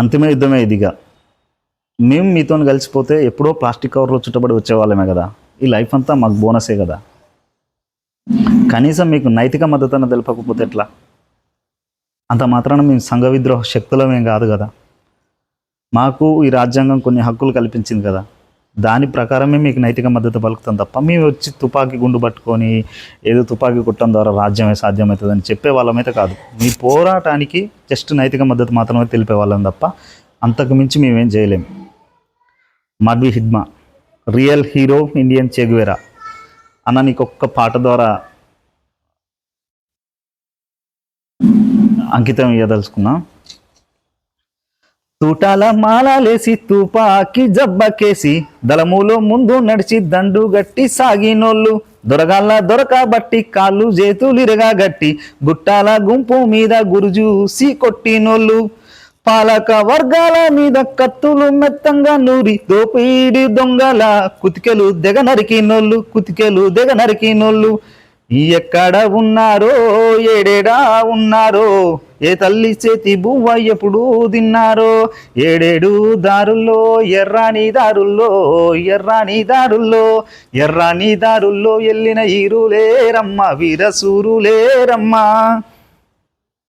అంతిమ యుద్ధమే ఇదిగా. మేము మీతో కలిసిపోతే ఎప్పుడో ప్లాస్టిక్ కవర్లో చుట్టబడి వచ్చేవాళ్ళమే కదా. ఈ లైఫ్ అంతా మాకు బోనసే కదా. కనీసం మీకు నైతిక మద్దతును తెలపకపోతే ఎట్లా? అంత మాత్రాన మేము సంఘ విద్రోహ శక్తులమేం కాదు కదా. మాకు ఈ రాజ్యాంగం కొన్ని హక్కులు కల్పించింది కదా. దాని ప్రకారమే మీకు నైతిక మద్దతు పలుకుతాం తప్ప మేము వచ్చి తుపాకీ గుండు పట్టుకొని ఏదో తుపాకీ కుట్టడం ద్వారా రాజ్యమే సాధ్యమవుతుందని చెప్పే వాళ్ళమైతే కాదు. మీ పోరాటానికి జస్ట్ నైతిక మద్దతు మాత్రమే తెలిపే వాళ్ళం తప్ప అంతకు మించి మేమేం చేయలేము Madvi Hidma real hero Indian Che Guevara అన్న నీకు ఒక్క పాట ద్వారా అంకితం ఇవ్వదలుచుకున్నాం తూటాల మాలలేసి తుపాకి జబ్బకేసి దళములో ముందు నడిచి దండు గట్టి సాగినోళ్ళు. దొరగాళ్ళ దొరకబట్టి కాళ్ళు చేతులిరగా గట్టి గుట్టాల గుంపు మీద గురుజూసి కొట్టినోళ్ళు. పాలక వర్గాల మీద కత్తులు మెత్తంగా నూరి దోపిడి దొంగల కుతికెలు దెగ నరికినోళ్ళు కుతికెలు దెగ నరికినోళ్ళు. ఎక్కడ ఉన్నారో ఏడేడా ఉన్నారో ఏ తల్లి చేతి బువ్వ ఎప్పుడు తిన్నారో ఏడేడు దారుల్లో ఎర్రాని దారుల్లో ఎర్రాని దారుల్లో ఎర్రాని దారుల్లో వెళ్ళిన ఈరులేరమ్మ వీరసూరులేరమ్మ.